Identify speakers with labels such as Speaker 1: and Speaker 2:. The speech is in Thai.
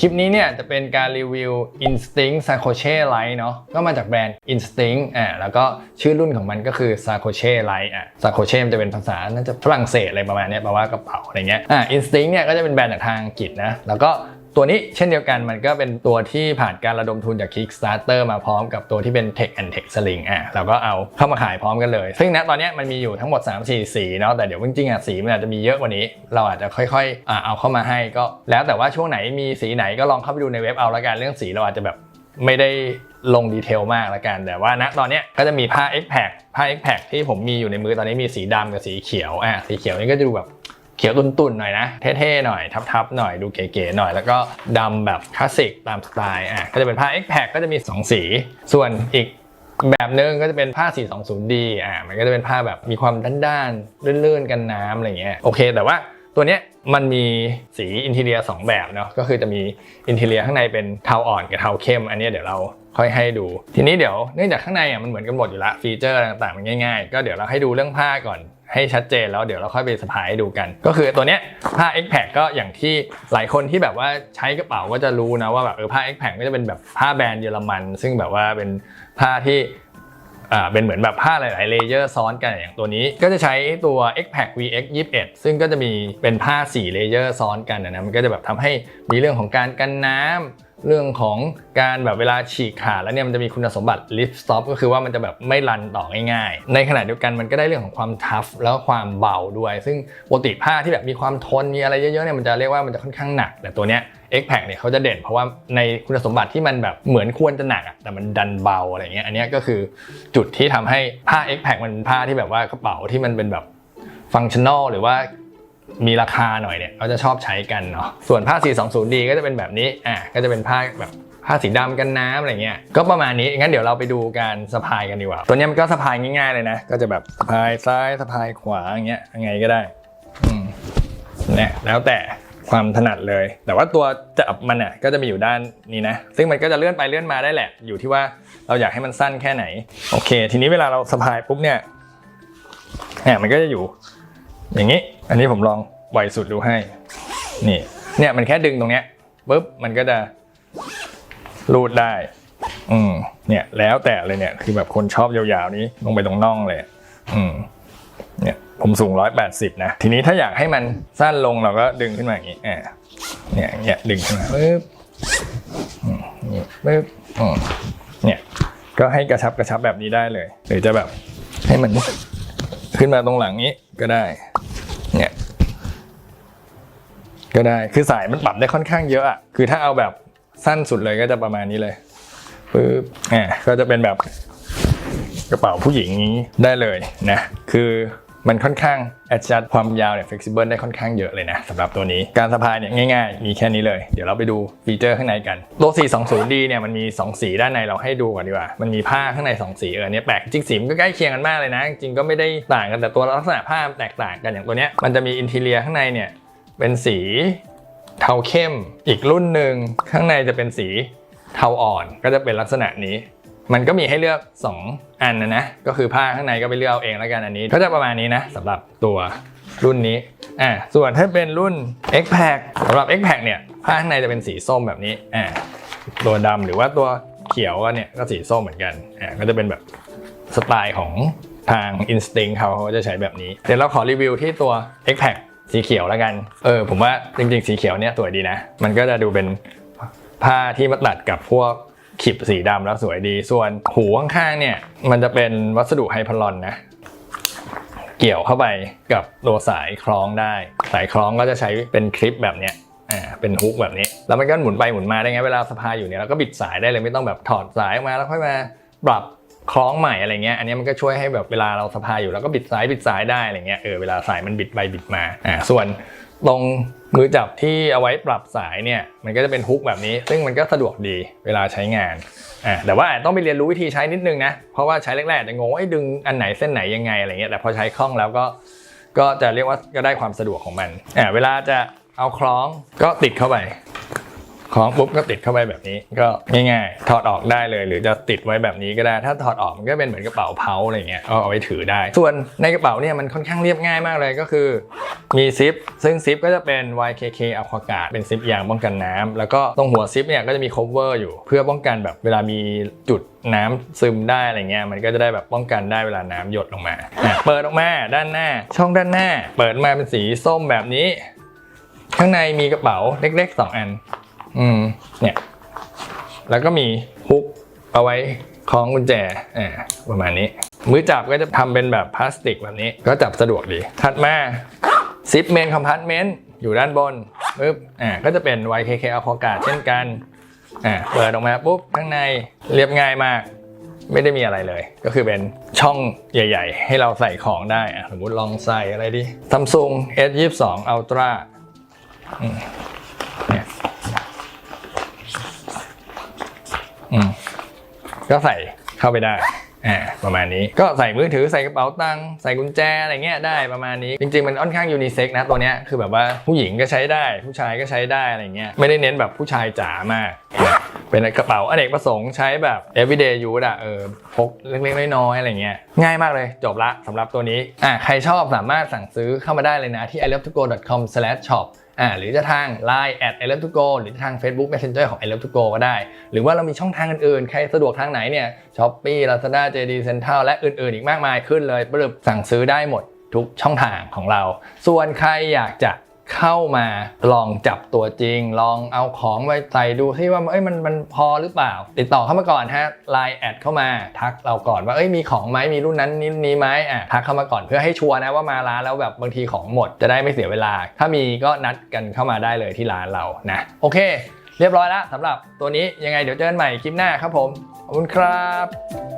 Speaker 1: คลิปนี้เนี่ยจะเป็นการรีวิว Instinct s a c o c h e Light เนาะก็มาจากแบรนด์ Instinct อ่าแล้วก็ชื่อรุ่นของมันก็คือ s a c o c h e Light อะ s a c o c h e มันจะเป็นภาษาน่าจะฝรั่งเศสอะไรประมาณนี้แปลว่ากระเป๋าอะไรเงี้ยอ่า Instinct เนี่ยก็จะเป็นแบรนด์จากทางอังกฤษนะแล้วก็ ตัวนี้เช่นเดียวกันมันก็เป็นตัวที่ผ่านการระดมทุนจาก Kickstarter มาพร้อมกับตัวที่เป็น Tech and Tech Sling อะเราก็เอาเข้ามาขายพร้อมกันเลย ซึ่งณตอนนี้มันมีอยู่ทั้งหมด 3 4 สีเนาะแต่เดี๋ยวจริงๆอะสีมันอาจจะมีเยอะกว่านี้ เราอาจจะค่อยๆอะเอาเข้ามาให้ก็ แล้วแต่ว่าช่วงไหนมีสีไหนก็ลองเข้าไปดูในเว็บเอาละกันเรื่องสีเราอาจจะแบบไม่ได้ลงดีเทลมากละกัน แต่ว่าณตอนนี้ก็จะมีผ้า X Pack ผ้า X Pack ที่ผมมีอยู่ในมือตอนนี้มีสีดำกับสีเขียวอะสีเขียวนี่ก็จะดูแบบ เขียวตุ่นๆหน่อยนะ เท่ๆหน่อยทับๆหน่อยดูเก๋ๆหน่อย แล้วก็ดำแบบคลาสสิกตามสไตล์อะก็จะเป็นผ้า X p a c ก็จะมี 2 สี ส่วนอีกแบบนึงก็จะเป็นผ้า 420D อะมันก็จะเป็นผ้าแบบมีความด้านๆลื่นๆกันน้ำอะไรเงี้ยโอเค แต่ว่าตัวเนี้ยมันมีสีอินเรียสองแบบเนาะก็คือจะมีอินเรียข้างในเป็นเทาอ่อนกับเทาเข้ม อันนี้เดี๋ยวเราค่อยให้ดู ทีนี้เดี๋ยวเนื่องจากข้างในอะมันเหมือนกันหมดอยู่ละฟีเจอร์ต่างๆมันง่ายๆ ก็เดี๋ยวเราให้ดูเรื่องผ้าก่อน ให้ชัดเจนแล้วเดี๋ยวเราค่อยไปสะพายให้ดูกัน ก็คือตัวเนี้ยผ้า X p a c ก็อย่างที่หลายคนที่แบบว่าใช้กระเป๋าก็จะรู้นะว่าแบบเออผ้า X p a c ก็จะเป็นแบบผ้าแบรนด์เยอรมัน ซึ่งแบบว่าเป็นผ้าที่อ่าเป็นเหมือนแบบผ้าหลาย ๆ เลเยอร์ซ้อนกันอย่างตัวนี้ ก็จะใช้ตัว X p a c VX 21ซึ่งก็จะมีเป็นผ้า4เลเยอร์ซ้อนกันนะนะมันก็จะแบบทำให้มีเรื่องของการกันน้ำ เรื่องของการแบบเวลาฉีกขาดแล้วเนี่ยมันจะมีคุณสมบัติ lift stop ก็คือว่ามันจะแบบไม่รันต่อง่ายๆ ในขณะเดียวกันมันก็ได้เรื่องของความทัฟแล้วความเบาด้วย ซึ่งปกติผ้าที่แบบมีความทนมีอะไรเยอะๆเนี่ยมันจะเรียกว่ามันจะค่อนข้างหนัก แต่ตัวเนี้ย X Pack เนี่ยเขาจะเด่นเพราะว่าในคุณสมบัติที่มันแบบเหมือนควรจะหนักอะแต่มันดันเบาอะไรเงี้ยอันนี้ก็คือจุดที่ทำให้ผ้า X Pack มันเป็นผ้าที่แบบว่ากระเป๋าที่มันเป็นแบบฟังชั่นอลหรือว่า มีราคาหน่อยเนี่ยเขาจะชอบใช้กันเนาะส่วนผ้า 420D ก็จะเป็นแบบนี้อะก็จะเป็นผ้าแบบผ้าสีดำกันน้ำอะไรเงี้ย ก็ประมาณนี้ งั้นเดี๋ยวเราไปดูการสะพายกันดีกว่า ตัวเนี้ยมันก็สะพายง่ายๆเลยนะ ก็จะแบบสะพายซ้ายสะพายขวาอย่างเงี้ย ยังไงก็ได้อืมเนี่ยแล้วแต่ความถนัดเลย แต่ว่าตัวจับมันอะก็จะมีอยู่ด้านนี้นะ ซึ่งมันก็จะเลื่อนไปเลื่อนมาได้แหละ อยู่ที่ว่าเราอยากให้มันสั้นแค่ไหน โอเค ทีนี้เวลาเราสะพายปุ๊บเนี่ยเนี่ยมันก็จะอยู่ อย่างนี้ อันนี้ผมลองไวสุดดูให้ นี่ เนี่ยมันแค่ดึงตรงเนี้ยปุ๊บมันก็จะรูดได้ อืม เนี่ย แล้วแต่เลยเนี่ย คือแบบคนชอบยาวๆนี้ลงไปตรงน่องเลย อืม เนี่ยผมสูงร้อยแปดสิบนะ ทีนี้ถ้าอยากให้มันสั้นลงเราก็ดึงขึ้นมาอย่างนี้อ่าเนี่ยเนี่ยดึงขึ้นมาปุ๊บอืมนี่ปุ๊บอืมเนี่ย ก็ให้กระชับกระชับแบบนี้ได้เลยหรือจะแบบให้มันขึ้นมาตรงหลังนี้ก็ได้ เนี่ยก็ได้คือสายมันปรับได้ค่อนข้างเยอะอะคือถ้าเอาแบบสั้นสุดเลยก็จะประมาณนี้เลยปึ๊บอ่าก็จะเป็นแบบกระเป๋าผู้หญิงนี้ได้เลยนะ คือ มันค่อนข้าง adjust ความยาวเนี่ย flexible ได้ค่อนข้างเยอะเลยนะสำหรับตัวนี้การสะพายเนี่ยง่ายๆ มีแค่นี้เลย เดี๋ยวเราไปดูฟีเจอร์ข้างในกันตัว 420D เนี่ยมันมี 2 สีด้านในเราให้ดูก่อนดีกว่า มันมีผ้าข้างใน 2 สีเออเนี่ยแปลกจริงสีมันก็ใกล้เคียงกันมากเลยนะ จริงก็ไม่ได้ต่างกันแต่ตัวลักษณะผ้าแตกต่างกันอย่างตัวเนี้ยมันจะมีอินทีเรียข้างในเนี่ยเป็นสีเทาเข้ม อีกรุ่นหนึ่งข้างในจะเป็นสีเทาอ่อนก็จะเป็นลักษณะนี้ มันก็มีให้เลือก 2 อันนะนะ ก็คือผ้าข้างในก็ไปเลือกเอาเองแล้วกันอันนี้ ก็จะประมาณนี้นะสำหรับตัวรุ่นนี้อ่าส่วนถ้าเป็นรุ่น X Pack สำหรับ X Pack เนี่ยผ้าข้างในจะเป็นสีส้มแบบนี้อ่าตัวดำหรือว่าตัวเขียวก็เนี่ยก็สีส้มเหมือนกันอ่าก็จะเป็นแบบสไตล์ของทาง Instinct เขาเขาจะใช้แบบนี้ เดี๋ยวเราขอรีวิวที่ตัว X Pack สีเขียวแล้วกัน เออผมว่าจริงๆ สีเขียวเนี่ยสวยดีนะ มันก็จะดูเป็นผ้าที่มาตัดกับพวก ขีบสีดำแล้วสวยดี ส่วนหูข้างๆเนี่ย มันจะเป็นวัสดุไฮพลอนนะ เกี่ยวเข้าไปกับตัวสายคล้องได้ สายคล้องก็จะใช้เป็นคลิปแบบเนี้ยอ่าเป็นฮุกแบบนี้ แล้วมันก็หมุนไปหมุนมาได้ไงเวลาสะพายอยู่เนี่ยเราก็บิดสายได้เลยไม่ต้องแบบถอดสายออกมาแล้วค่อยมาปรับคล้องใหม่อะไรเงี้ย อันนี้มันก็ช่วยให้แบบเวลาเราสะพายอยู่แล้วก็บิดสายบิดสายได้อะไรเงี้ย เออเวลาสายมันบิดไปบิดมา อ่า ส่วน ตรงมือจับที่เอาไว้ปรับสายเนี่ยมันก็จะเป็นฮุกแบบนี้ ซึ่งมันก็สะดวกดีเวลาใช้งานอ่าแต่ว่าต้องไปเรียนรู้วิธีใช้นิดนึงนะ เพราะว่าใช้แรกๆจะงงว่าไอ้ดึงอันไหนเส้นไหนยังไงอะไรเงี้ยแต่พอใช้คล่องแล้วก็ก็จะเรียกว่าก็ได้ความสะดวกของมันอ่าเวลาจะเอาคล้องก็ติดเข้าไปของปุ๊บก็ติดเข้าไปแบบนี้ก็ง่ายๆ ถอดออกได้เลย หรือจะติดไว้แบบนี้ก็ได้ ถ้าถอดออกมันก็เป็นเหมือนกระเป๋าเพาอะไรเงี้ยเอาเอาไว้ถือได้ ส่วนในกระเป๋าเนี่ยมันค่อนข้างเรียบง่ายมากเลยก็คือ มีซิปซึ่งซิปก็จะเป็น YKK Aquaguard เป็นซิปยางป้องกันน้ำแล้วก็ตรงหัวซิปเนี่ยก็จะมี cover อยู่ เพื่อป้องกันแบบเวลามีจุดน้ำซึมได้อะไรเงี้ยมันก็จะได้แบบป้องกันได้เวลาน้ำหยดลงมาอะเปิดออกมาด้านหน้า ช่องด้านหน้า เปิดมาเป็นสีส้มแบบนี้ ข้างในมีกระเป๋าเล็กๆ 2 อัน อืมเนี่ยแล้วก็มีฮุกเอาไว้คล้องกุญแจอ่าประมาณนี้ มือจับก็จะทำเป็นแบบพลาสติกแบบนี้ ก็จับสะดวกดี ถัดมา ซิปเมนคอมพาร์ตเมนต์อยู่ด้านบนปึ๊บอ่าก็จะเป็น YKK a q u a g u a r d เช่นกันอ่าเปิดออกมาปุ๊บข้างในเรียบง่ายมาก ไม่ได้มีอะไรเลย ก็คือเป็นช่องใหญ่ ๆ ให้เราใส่ของได้อะสมมติลองใส่อะไรดิ Samsung S22 Ultra อืมเนี่ยอืมก็ใส่เข้าไปได้ อ่าประมาณนี้ก็ใส่มือถือใส่กระเป๋าตังค์ใส่กุญแจอะไรเงี้ยได้ประมาณนี้ จริง ๆ มันค่อนข้างยูนิเซ็กนะตัวเนี้ยคือแบบว่าผู้หญิงก็ใช้ได้ ผู้ชายก็ใช้ได้อะไรเงี้ยไม่ได้เน้นแบบผู้ชายจ๋ามาก เป็นกระเป๋าอเนกประสงค์ใช้แบบ everyday use อะเออพกเล็กๆน้อยๆอะไรเงี้ยง่ายมากเลยจบละสำหรับตัวนี้อะใครชอบสามารถสั่งซื้อเข้ามาได้เลยนะที่ i love to go com slash shop อ่าหรือจะทาง Line at i love to go หรือจะทาง Facebook Messenger ของ i love to go ก็ได้ หรือว่าเรามีช่องทางอื่นๆ ใครสะดวกทางไหนเนี่ย Shopee Lazada JD Central และอื่นๆ อีกมากมายขึ้นเลยปรึบสั่งซื้อได้หมดทุกช่องทางของเรา ส่วนใครอยากจะ เข้ามาลองจับตัวจริง ลองเอาของไปใส่ดูที่ว่าเอ้ยมันมันพอหรือเปล่า ติดต่อเข้ามาก่อนฮะไลน์แอดเข้ามาทักเราก่อนว่าเอ้ยมีของไหมมีรุ่นนั้นนี้นี้ไหมอะทักเข้ามาก่อนเพื่อให้ชัวร์นะว่ามาร้านแล้วแบบบางทีของหมดจะได้ไม่เสียเวลา ถ้ามีก็นัดกันเข้ามาได้เลยที่ร้านเรานะโอเค เรียบร้อยแล้วสำหรับตัวนี้ยังไงเดี๋ยวเจอกันใหม่คลิปหน้าครับผมขอบคุณครับ